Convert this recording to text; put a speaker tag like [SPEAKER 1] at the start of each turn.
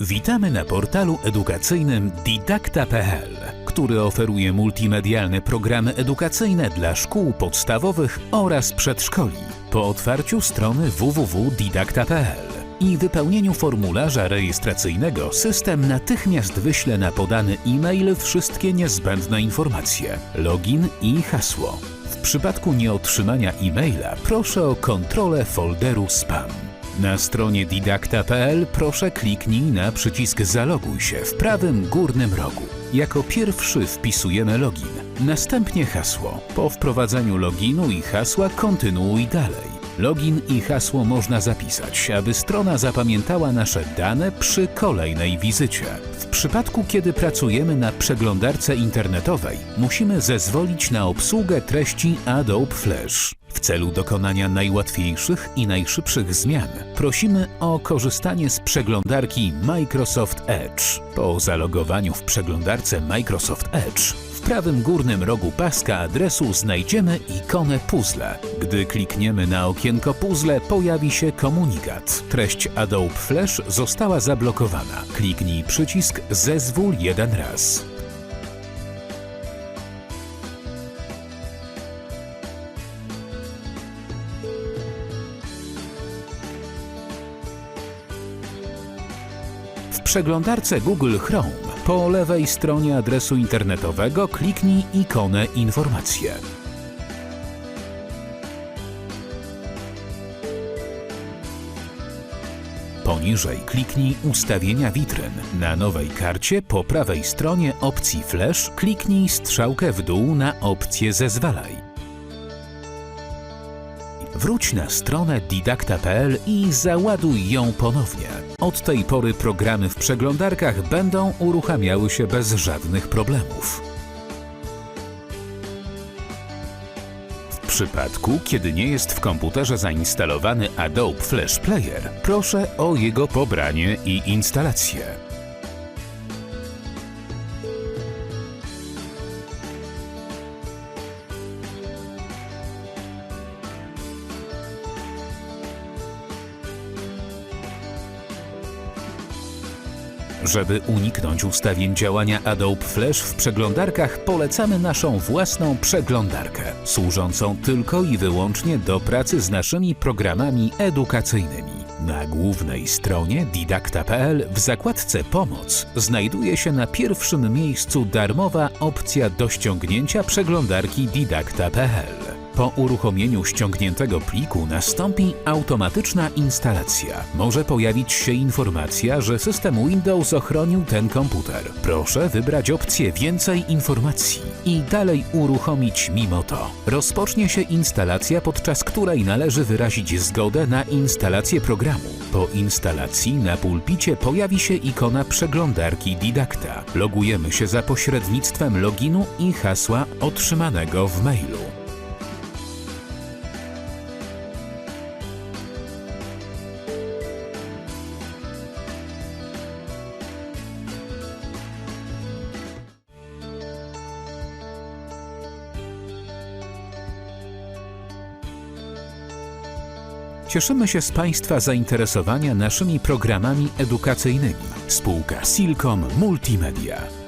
[SPEAKER 1] Witamy na portalu edukacyjnym didakta.pl, który oferuje multimedialne programy edukacyjne dla szkół podstawowych oraz przedszkoli. Po otwarciu strony www.didakta.pl i wypełnieniu formularza rejestracyjnego system natychmiast wyśle na podany e-mail wszystkie niezbędne informacje, login i hasło. W przypadku nieotrzymania e-maila proszę o kontrolę folderu spam. Na stronie didakta.pl proszę kliknij na przycisk Zaloguj się w prawym górnym rogu. Jako pierwszy wpisujemy login, następnie hasło. Po wprowadzeniu loginu i hasła kontynuuj dalej. Login i hasło można zapisać, aby strona zapamiętała nasze dane przy kolejnej wizycie. W przypadku, kiedy pracujemy na przeglądarce internetowej, musimy zezwolić na obsługę treści Adobe Flash. W celu dokonania najłatwiejszych i najszybszych zmian prosimy o korzystanie z przeglądarki Microsoft Edge. Po zalogowaniu w przeglądarce Microsoft Edge w prawym górnym rogu paska adresu znajdziemy ikonę puzzle. Gdy klikniemy na okienko puzzle, pojawi się komunikat. Treść Adobe Flash została zablokowana. Kliknij przycisk Zezwól jeden raz. W przeglądarce Google Chrome po lewej stronie adresu internetowego kliknij ikonę Informacje. Poniżej kliknij Ustawienia witryn. Na nowej karcie po prawej stronie opcji Flash kliknij strzałkę w dół na opcję Zezwalaj. Wróć na stronę didakta.pl i załaduj ją ponownie. Od tej pory programy w przeglądarkach będą uruchamiały się bez żadnych problemów. W przypadku, kiedy nie jest w komputerze zainstalowany Adobe Flash Player, proszę o jego pobranie i instalację. Żeby uniknąć ustawień działania Adobe Flash w przeglądarkach, polecamy naszą własną przeglądarkę, służącą tylko i wyłącznie do pracy z naszymi programami edukacyjnymi. Na głównej stronie didakta.pl w zakładce Pomoc znajduje się na pierwszym miejscu darmowa opcja do ściągnięcia przeglądarki didakta.pl. Po uruchomieniu ściągniętego pliku nastąpi automatyczna instalacja. Może pojawić się informacja, że system Windows ochronił ten komputer. Proszę wybrać opcję Więcej informacji i dalej uruchomić mimo to. Rozpocznie się instalacja, podczas której należy wyrazić zgodę na instalację programu. Po instalacji na pulpicie pojawi się ikona przeglądarki Didakta. Logujemy się za pośrednictwem loginu i hasła otrzymanego w mailu. Cieszymy się z Państwa zainteresowania naszymi programami edukacyjnymi. Spółka Silcom Multimedia.